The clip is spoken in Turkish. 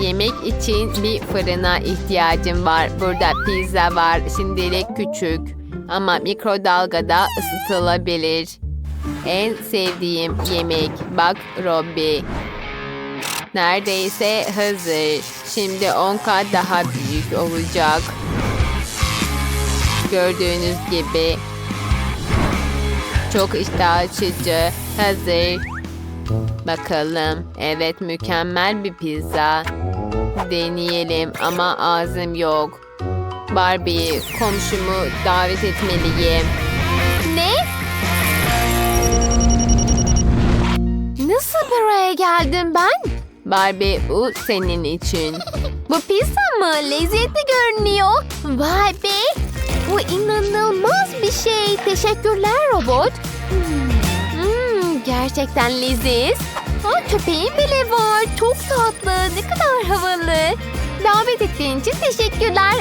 Yemek için bir fırına ihtiyacım var. Burada pizza var. Şimdilik küçük. Ama mikrodalgada ısıtılabilir. En sevdiğim yemek. Bak Robby. Neredeyse hazır. Şimdi 10 kat daha büyük olacak. Gördüğünüz gibi çok iştah açıcı. Hazır. Bakalım. Evet mükemmel bir pizza. Deneyelim ama ağzım yok. Barbie komşumu davet etmeliyim. Ne? Nasıl buraya geldim ben? Barbie bu senin için. Bu pizza mı? Lezzetli görünüyor. Vay be. Bu inanılmaz bir şey. Teşekkürler robot. Hmm, hmm, gerçekten leziz. Aa, köpeğim bile var. Çok tatlı. Ne kadar havalı. Davet ettiğin için teşekkürler.